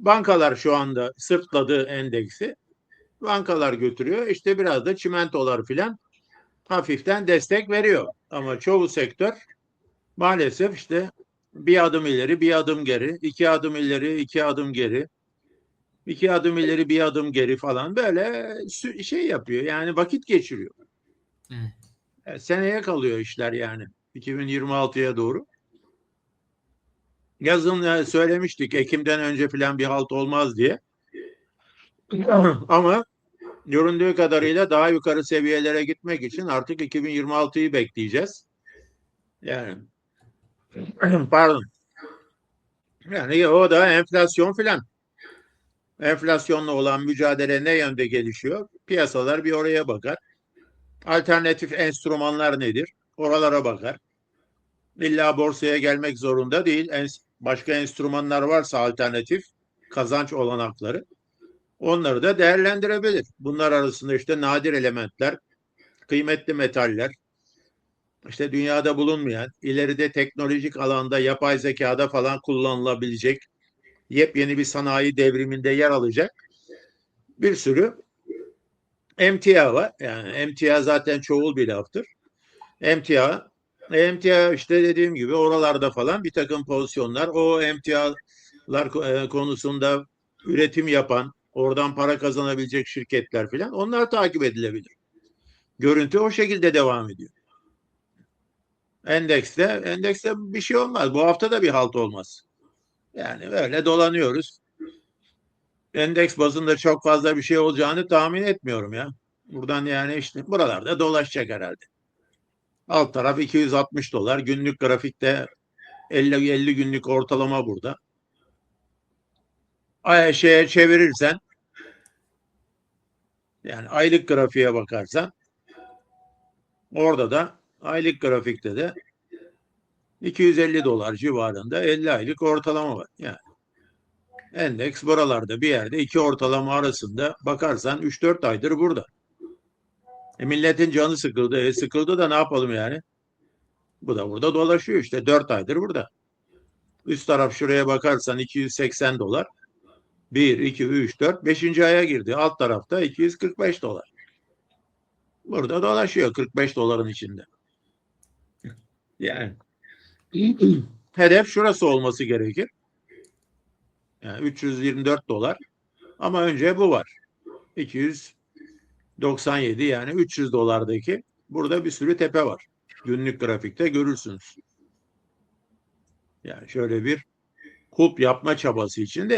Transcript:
Bankalar şu anda sırtladı endeksi. Bankalar götürüyor. İşte biraz da çimentolar filan hafiften destek veriyor. Ama çoğu sektör maalesef işte bir adım ileri, bir adım geri, iki adım ileri, iki adım geri, iki adım ileri, bir adım geri falan böyle şey yapıyor. Yani vakit geçiriyor. Evet. E, Seneye kalıyor işler yani. 2026'ya doğru. Yazın e, söylemiştik Ekim'den önce falan bir halt olmaz diye. Ama göründüğü kadarıyla daha yukarı seviyelere gitmek için artık 2026'yı bekleyeceğiz. Yani pardon. Yani o da enflasyon filan. Enflasyonla olan mücadele ne yönde gelişiyor? Piyasalar bir oraya bakar. Alternatif enstrümanlar nedir? Oralara bakar. İlla borsaya gelmek zorunda değil. Başka enstrümanlar varsa alternatif kazanç olanakları onları da değerlendirebilir. Bunlar arasında işte nadir elementler, kıymetli metaller, işte dünyada bulunmayan, ileride teknolojik alanda, yapay zekada falan kullanılabilecek yepyeni bir sanayi devriminde yer alacak bir sürü emtia var. Yani emtia zaten çoğul bir laftır. Emtia, emtia işte dediğim gibi oralarda falan bir takım pozisyonlar, o emtialar e, konusunda üretim yapan, oradan para kazanabilecek şirketler falan onlar takip edilebilir. Görüntü o şekilde devam ediyor. Endekste, endekste bir şey olmaz. Bu hafta da bir halt olmaz. Yani böyle dolanıyoruz. Endeks bazında çok fazla bir şey olacağını tahmin etmiyorum ya. Buradan yani işte buralarda dolaşacak herhalde. Alt taraf 260 dolar. Günlük grafikte 50 50 günlük ortalama burada. Ay şeye çevirirsen yani aylık grafiğe bakarsan orada da aylık grafikte de 250 dolar civarında 50 aylık ortalama var. Yani endeks buralarda bir yerde iki ortalama arasında bakarsan 3-4 aydır burada. E milletin canı sıkıldı. E sıkıldı da ne yapalım yani? Bu da burada dolaşıyor işte 4 aydır burada. Üst taraf şuraya bakarsan 280 dolar. 1, 2, 3, 4, 5. aya girdi. Alt tarafta 245 dolar. Burada dolaşıyor 45 doların içinde. Yani hedef şurası olması gerekir. Yani 324 dolar. Ama önce bu var. 297 yani 300 dolardaki burada bir sürü tepe var. Günlük grafikte görürsünüz. Yani şöyle bir kulp yapma çabası içinde